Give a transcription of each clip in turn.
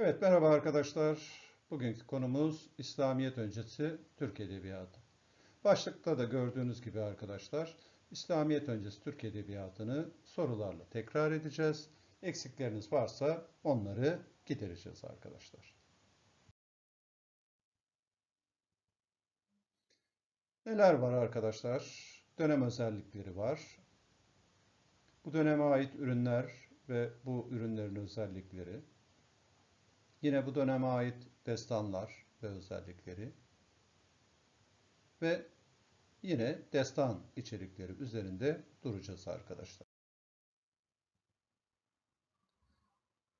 Evet merhaba arkadaşlar. Bugünkü konumuz İslamiyet öncesi Türk Edebiyatı. Başlıkta da gördüğünüz gibi arkadaşlar İslamiyet öncesi Türk Edebiyatı'nı sorularla tekrar edeceğiz. Eksikleriniz varsa onları gidereceğiz arkadaşlar. Neler var arkadaşlar? Dönem özellikleri var. Bu döneme ait ürünler ve bu ürünlerin özellikleri. Yine bu döneme ait destanlar ve özellikleri ve yine destan içerikleri üzerinde duracağız arkadaşlar.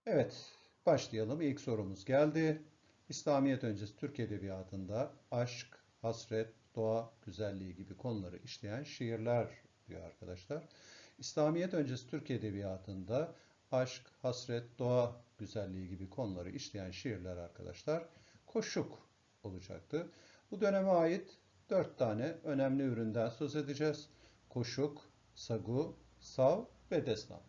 Evet, başlayalım. İlk sorumuz geldi. İslamiyet öncesi Türk Edebiyatı'nda aşk, hasret, doğa, güzelliği gibi konuları işleyen şiirler diyor arkadaşlar. İslamiyet öncesi Türk Edebiyatı'nda aşk, hasret, doğa güzelliği gibi konuları işleyen şiirler arkadaşlar koşuk olacaktı. Bu döneme ait dört tane önemli üründen söz edeceğiz. Koşuk, sagu, sav ve destan.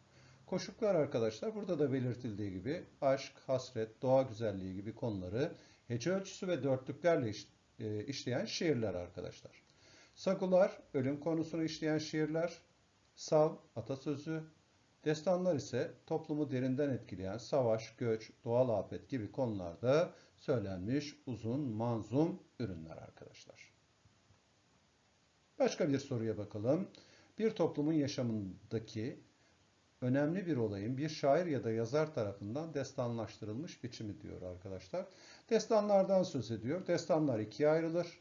Koşuklar arkadaşlar burada da belirtildiği gibi aşk, hasret, doğa güzelliği gibi konuları hece ölçüsü ve dörtlüklerle e, işleyen şiirler arkadaşlar. Sagular ölüm konusunu işleyen şiirler, sav atasözü, Destanlar ise toplumu derinden etkileyen savaş, göç, doğal afet gibi konularda söylenmiş uzun, manzum ürünler arkadaşlar. Başka bir soruya bakalım. Bir toplumun yaşamındaki önemli bir olayın bir şair ya da yazar tarafından destanlaştırılmış biçimi diyor arkadaşlar. Destanlardan söz ediyor. Destanlar ikiye ayrılır.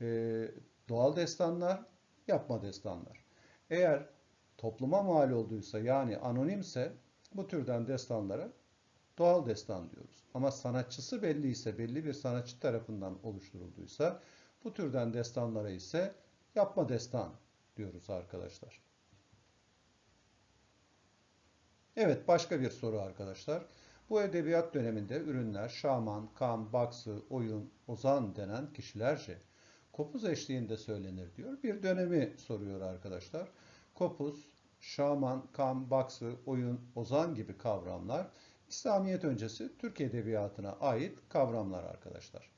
Ee, doğal destanlar, yapma destanlar. Eğer topluma mal olduysa yani anonimse bu türden destanlara doğal destan diyoruz. Ama sanatçısı belli ise, belli bir sanatçı tarafından oluşturulduysa bu türden destanlara ise yapma destan diyoruz arkadaşlar. Evet başka bir soru arkadaşlar. Bu edebiyat döneminde ürünler şaman, kam, baksı, oyun, ozan denen kişilerce kopuz eşliğinde söylenir diyor. Bir dönemi soruyor arkadaşlar. Kopuz, şaman, kam, baksı, oyun, ozan gibi kavramlar İslamiyet öncesi Türk Edebiyatı'na ait kavramlar arkadaşlar.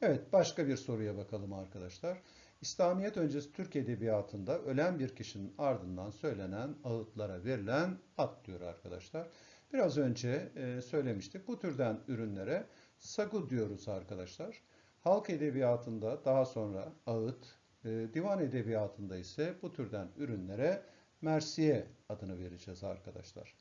Evet, başka bir soruya bakalım arkadaşlar. İslamiyet öncesi Türk Edebiyatı'nda ölen bir kişinin ardından söylenen ağıtlara verilen ad diyor arkadaşlar. Biraz önce e, söylemiştik. Bu türden ürünlere sagu diyoruz arkadaşlar. Halk edebiyatında daha sonra ağıt, e, divan edebiyatında ise bu türden ürünlere Mersiye adını vereceğiz arkadaşlar.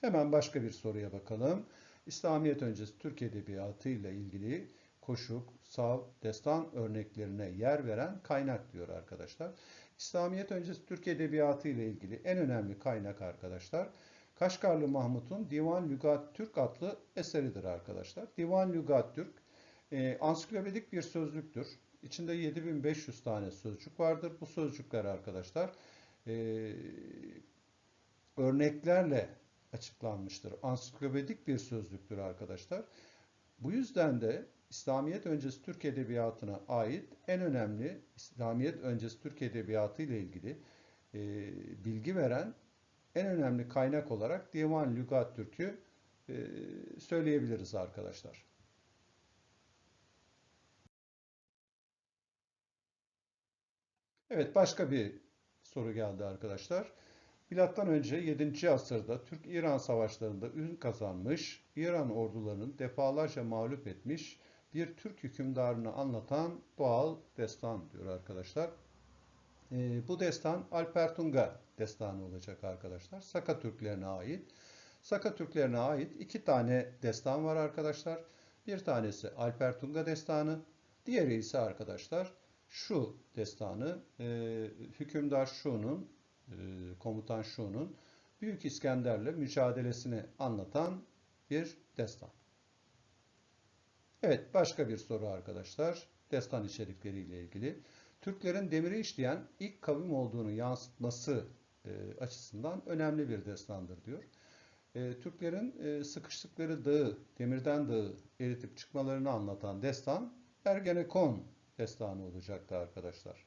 Hemen başka bir soruya bakalım. İslamiyet öncesi Türk Edebiyatı ile ilgili koşuk, sav, destan örneklerine yer veren kaynak diyor arkadaşlar. İslamiyet öncesi Türk Edebiyatı ile ilgili en önemli kaynak arkadaşlar Kaşgarlı Mahmut'un Divan Lügat Türk adlı eseridir arkadaşlar. Divan Lügat Türk e, ansiklopedik bir sözlüktür. İçinde 7500 tane sözcük vardır. Bu sözcükler arkadaşlar e, örneklerle açıklanmıştır. Ansiklopedik bir sözlüktür arkadaşlar. Bu yüzden de İslamiyet öncesi Türk Edebiyatı'na ait en önemli İslamiyet öncesi Türk Edebiyatı ile ilgili e, bilgi veren en önemli kaynak olarak Divan Lügat Türk'ü e, söyleyebiliriz arkadaşlar. Evet başka bir soru geldi arkadaşlar. Milattan önce 7. asırda Türk-İran savaşlarında ün kazanmış, İran ordularının defalarca mağlup etmiş bir Türk hükümdarını anlatan doğal destan diyor arkadaşlar. E, bu destan Alpertunga destanı olacak arkadaşlar. Saka Türklerine ait. Saka Türklerine ait iki tane destan var arkadaşlar. Bir tanesi Alpertunga destanı, diğeri ise arkadaşlar şu destanı e, hükümdar Şu'nun, e, komutan Şu'nun Büyük İskender'le mücadelesini anlatan bir destan. Evet başka bir soru arkadaşlar. Destan içerikleriyle ilgili. Türklerin demiri işleyen ilk kavim olduğunu yansıtması e, açısından önemli bir destandır diyor. E, Türklerin e, sıkıştıkları dağı, demirden dağı eritip çıkmalarını anlatan destan Ergenekon destanı olacaktı arkadaşlar.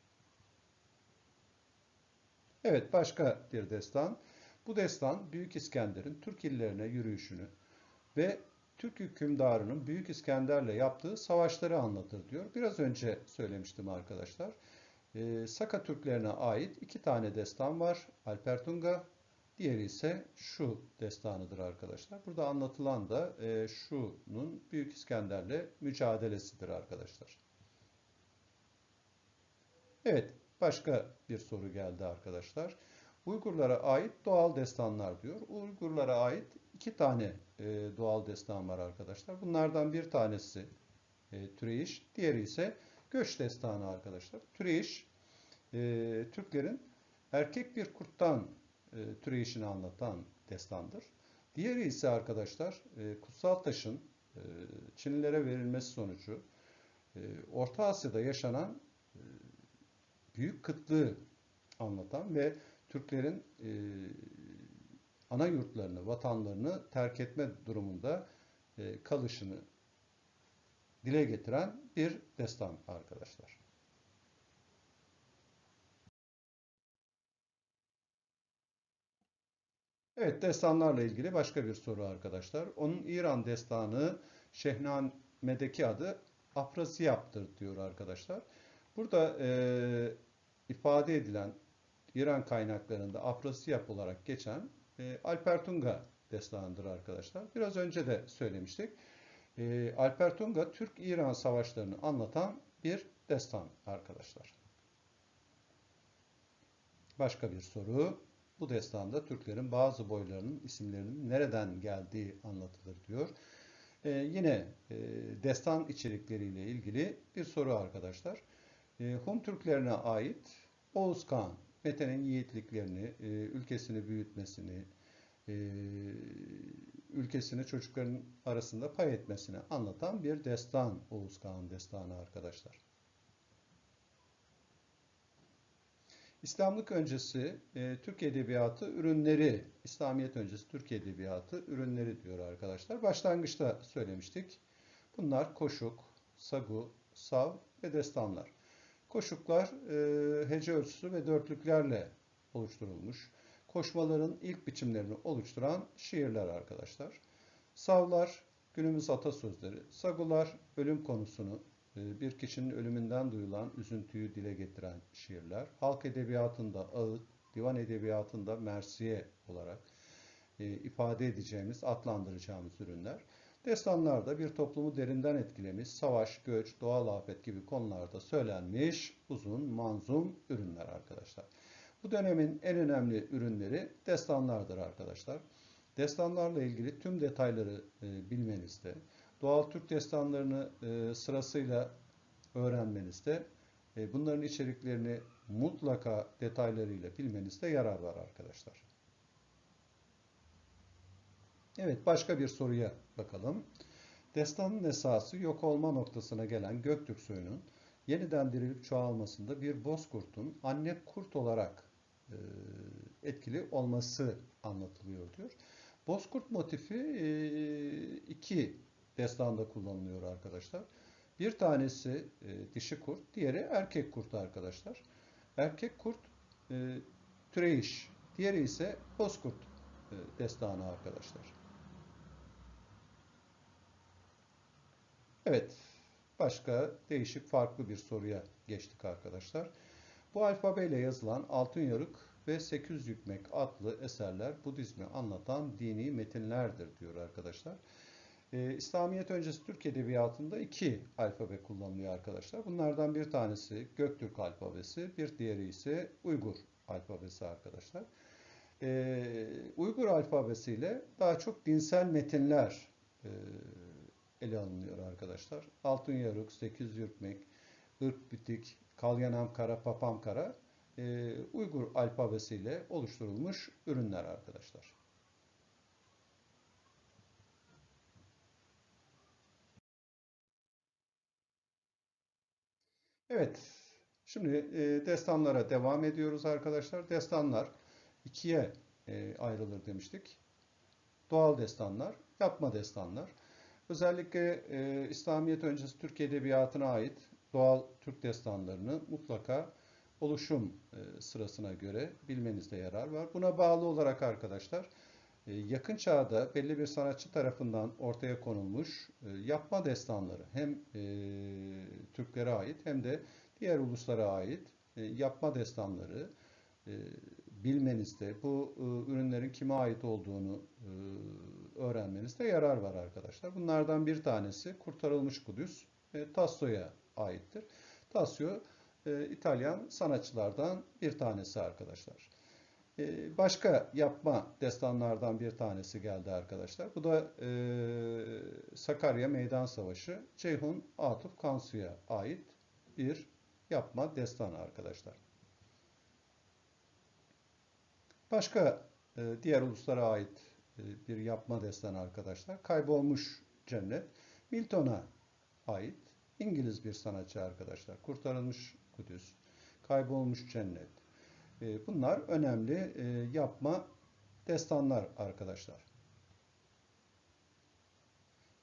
Evet, başka bir destan. Bu destan Büyük İskender'in Türk illerine yürüyüşünü ve Türk hükümdarının Büyük İskender'le yaptığı savaşları anlatır diyor. Biraz önce söylemiştim arkadaşlar. Ee, Saka Türklerine ait iki tane destan var. Alpertunga, diğeri ise şu destanıdır arkadaşlar. Burada anlatılan da e, şunun Büyük İskender'le mücadelesidir arkadaşlar. Evet, başka bir soru geldi arkadaşlar. Uygurlara ait doğal destanlar diyor. Uygurlara ait iki tane e, doğal destan var arkadaşlar. Bunlardan bir tanesi e, Türeyiş, diğeri ise Göç destanı arkadaşlar. Türeyiş, e, Türklerin erkek bir kurttan e, türeyişini anlatan destandır. Diğeri ise arkadaşlar e, Kutsal Taş'ın e, Çinlilere verilmesi sonucu e, Orta Asya'da yaşanan e, büyük kıtlığı anlatan ve Türklerin e, ana yurtlarını, vatanlarını terk etme durumunda e, kalışını dile getiren bir destan arkadaşlar. Evet, destanlarla ilgili başka bir soru arkadaşlar. Onun İran destanı Şehname'deki adı Afrasiyap'tır diyor arkadaşlar. Burada e, ifade edilen İran kaynaklarında Afrasiyap olarak geçen e, Alpertunga destanıdır arkadaşlar. Biraz önce de söylemiştik. E, Alpertunga Türk-İran savaşlarını anlatan bir destan arkadaşlar. Başka bir soru. Bu destanda Türklerin bazı boylarının isimlerinin nereden geldiği anlatılır diyor. Ee, yine e, destan içerikleriyle ilgili bir soru arkadaşlar. E, Hun Türklerine ait Oğuz Kağan, Mete'nin yiğitliklerini, e, ülkesini büyütmesini, e, ülkesini çocukların arasında pay etmesini anlatan bir destan Oğuz Kağan destanı arkadaşlar. İslamlık öncesi e, Türk Edebiyatı ürünleri, İslamiyet öncesi Türk Edebiyatı ürünleri diyor arkadaşlar. Başlangıçta söylemiştik. Bunlar koşuk, sagu, sav ve destanlar. Koşuklar e, hece ölçüsü ve dörtlüklerle oluşturulmuş. Koşmaların ilk biçimlerini oluşturan şiirler arkadaşlar. Savlar günümüz atasözleri. Sagular ölüm konusunu ee, bir kişinin ölümünden duyulan üzüntüyü dile getiren şiirler. Halk edebiyatında ağıt, divan edebiyatında mersiye olarak e, ifade edeceğimiz, adlandıracağımız ürünler. Destanlarda bir toplumu derinden etkilemiş, savaş, göç, doğal afet gibi konularda söylenmiş uzun, manzum ürünler arkadaşlar. Bu dönemin en önemli ürünleri destanlardır arkadaşlar. Destanlarla ilgili tüm detayları e, bilmenizde, Doğal Türk destanlarını e, sırasıyla öğrenmenizde e, bunların içeriklerini mutlaka detaylarıyla bilmenizde yarar var arkadaşlar. Evet başka bir soruya bakalım. Destanın esası yok olma noktasına gelen Göktürk soyunun yeniden dirilip çoğalmasında bir bozkurtun anne kurt olarak e, etkili olması anlatılıyor diyor. Bozkurt motifi e, iki destanda kullanılıyor arkadaşlar. Bir tanesi e, dişi kurt, diğeri erkek kurt arkadaşlar. Erkek kurt e, türeyiş, diğeri ise bozkurt e, destanı arkadaşlar. Evet, başka değişik farklı bir soruya geçtik arkadaşlar. Bu alfabeyle yazılan Altın Yarık ve 800 Yükmek adlı eserler Budizmi anlatan dini metinlerdir diyor arkadaşlar. E, İslamiyet öncesi Türk Edebiyatı'nda iki alfabe kullanılıyor arkadaşlar. Bunlardan bir tanesi Göktürk alfabesi, bir diğeri ise Uygur alfabesi arkadaşlar. E, Uygur alfabesiyle daha çok dinsel metinler e, ele alınıyor arkadaşlar. Altın Yarık, Sekiz Yürkmek, Irk Bitik, Kalyanam Kara, Papam Kara e, Uygur alfabesiyle oluşturulmuş ürünler arkadaşlar. Evet, şimdi e, destanlara devam ediyoruz arkadaşlar. Destanlar ikiye e, ayrılır demiştik. Doğal destanlar, yapma destanlar. Özellikle e, İslamiyet öncesi Türk Edebiyatı'na ait doğal Türk destanlarını mutlaka oluşum e, sırasına göre bilmenizde yarar var. Buna bağlı olarak arkadaşlar e, yakın çağda belli bir sanatçı tarafından ortaya konulmuş e, yapma destanları hem e, Türklere ait hem de diğer uluslara ait e, yapma destanları e, bilmenizde, bu e, ürünlerin kime ait olduğunu e, öğrenmenizde yarar var arkadaşlar. Bunlardan bir tanesi Kurtarılmış Kudüs, e, Tasso'ya aittir. Tasso e, İtalyan sanatçılardan bir tanesi arkadaşlar. E, başka yapma destanlardan bir tanesi geldi arkadaşlar. Bu da e, Sakarya Meydan Savaşı Ceyhun Atuf Kansu'ya ait bir yapma destanı arkadaşlar. Başka e, diğer uluslara ait bir yapma destanı arkadaşlar. Kaybolmuş Cennet. Milton'a ait İngiliz bir sanatçı arkadaşlar. Kurtarılmış Kudüs, Kaybolmuş Cennet. E, bunlar önemli e, yapma destanlar arkadaşlar.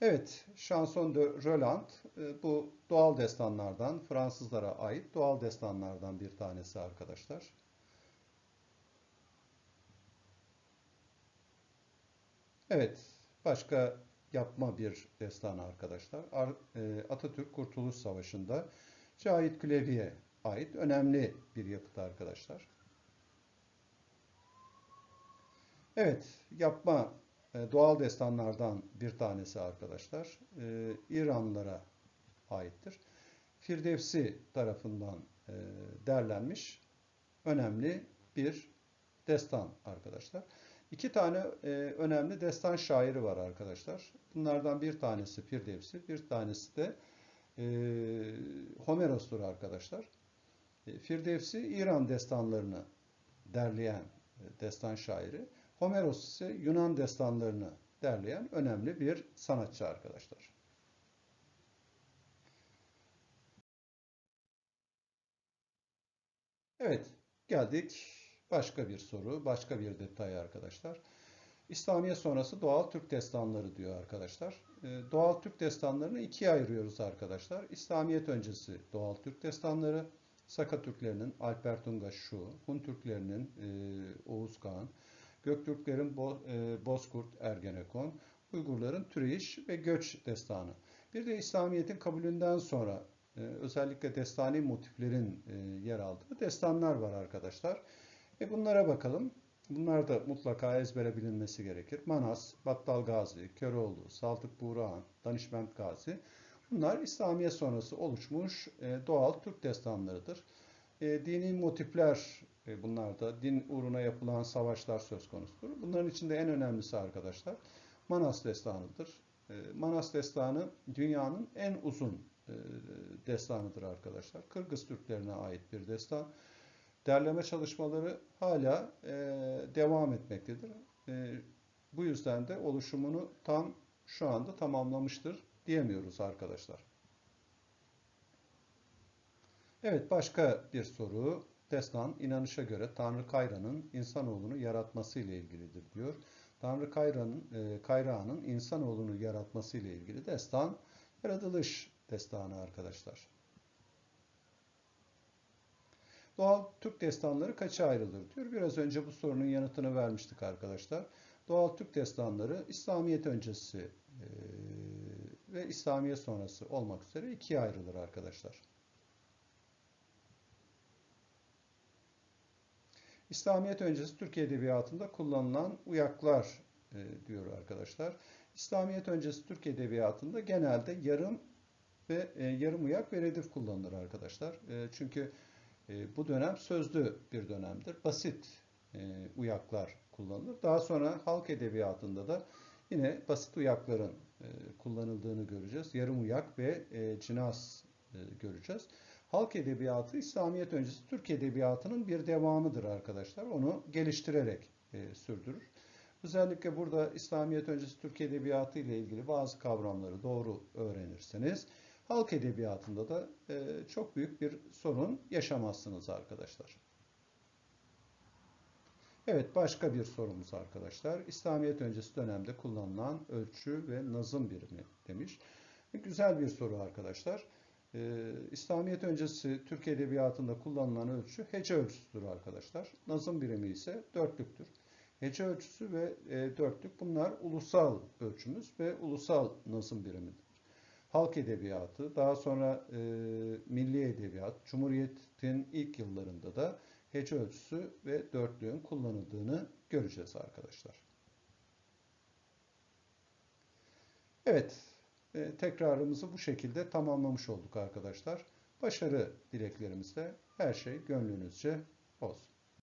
Evet, Chanson de Roland e, bu doğal destanlardan, Fransızlara ait doğal destanlardan bir tanesi arkadaşlar. Evet, başka yapma bir destan arkadaşlar. E, Atatürk Kurtuluş Savaşı'nda Cahit Külevi'ye ait önemli bir yapıt arkadaşlar. Evet, yapma e, doğal destanlardan bir tanesi arkadaşlar. E, İranlılara aittir. Firdevsi tarafından derlenmiş önemli bir destan arkadaşlar. İki tane e, önemli destan şairi var arkadaşlar. Bunlardan bir tanesi Firdevsi, bir tanesi de e, Homeros'tur arkadaşlar. E, Firdevsi İran destanlarını derleyen e, destan şairi. Homeros ise Yunan destanlarını derleyen önemli bir sanatçı arkadaşlar. Evet, geldik Başka bir soru, başka bir detay arkadaşlar. İslamiyet sonrası doğal Türk destanları diyor arkadaşlar. Ee, doğal Türk destanlarını ikiye ayırıyoruz arkadaşlar. İslamiyet öncesi doğal Türk destanları, Saka Türklerinin Alper Tungaş Şu, Hun Türklerinin e, Oğuz Kağan, Göktürklerin e, Bozkurt Ergenekon, Uygurların Türeyiş ve Göç destanı. Bir de İslamiyet'in kabulünden sonra e, özellikle destani motiflerin e, yer aldığı destanlar var arkadaşlar. E bunlara bakalım. Bunlar da mutlaka ezbere bilinmesi gerekir. Manas, Battal Gazi, Köroğlu, Saltık Buğrahan, Danışment Gazi. Bunlar İslamiyet sonrası oluşmuş e, doğal Türk destanlarıdır. E, dini motifler e, bunlar da din uğruna yapılan savaşlar söz konusudur. Bunların içinde en önemlisi arkadaşlar Manas destanıdır. Manas destanı dünyanın en uzun destanıdır arkadaşlar. Kırgız Türklerine ait bir destan derleme çalışmaları hala e, devam etmektedir. E, bu yüzden de oluşumunu tam şu anda tamamlamıştır diyemiyoruz arkadaşlar. Evet başka bir soru. Destan inanışa göre Tanrı Kayra'nın insanoğlunu yaratması ile ilgilidir diyor. Tanrı Kayra'nın e, Kayra'nın insanoğlunu yaratması ile ilgili destan yaratılış destanı arkadaşlar. Doğal Türk destanları kaça ayrılır diyor. Biraz önce bu sorunun yanıtını vermiştik arkadaşlar. Doğal Türk destanları İslamiyet öncesi e, ve İslamiyet sonrası olmak üzere ikiye ayrılır arkadaşlar. İslamiyet öncesi Türk Edebiyatı'nda kullanılan uyaklar e, diyor arkadaşlar. İslamiyet öncesi Türk Edebiyatı'nda genelde yarım ve e, yarım uyak ve redif kullanılır arkadaşlar. E, çünkü e, bu dönem sözlü bir dönemdir. Basit e, uyaklar kullanılır. Daha sonra halk edebiyatında da yine basit uyakların e, kullanıldığını göreceğiz. Yarım uyak ve e, cinas e, göreceğiz. Halk edebiyatı İslamiyet öncesi Türk edebiyatının bir devamıdır arkadaşlar. Onu geliştirerek sürdürür. Özellikle burada İslamiyet öncesi Türk edebiyatı ile ilgili bazı kavramları doğru öğrenirseniz halk edebiyatında da e, çok büyük bir sorun yaşamazsınız arkadaşlar. Evet başka bir sorumuz arkadaşlar. İslamiyet öncesi dönemde kullanılan ölçü ve nazım birimi demiş. Güzel bir soru arkadaşlar. Ee, İslamiyet öncesi Türk Edebiyatı'nda kullanılan ölçü hece ölçüsüdür arkadaşlar. Nazım birimi ise dörtlüktür. Hece ölçüsü ve e, dörtlük bunlar ulusal ölçümüz ve ulusal nazım birimidir. Halk edebiyatı, daha sonra e, milli edebiyat, Cumhuriyet'in ilk yıllarında da hece ölçüsü ve dörtlüğün kullanıldığını göreceğiz arkadaşlar. Evet, e, tekrarımızı bu şekilde tamamlamış olduk arkadaşlar. Başarı dileklerimizle her şey gönlünüzce olsun.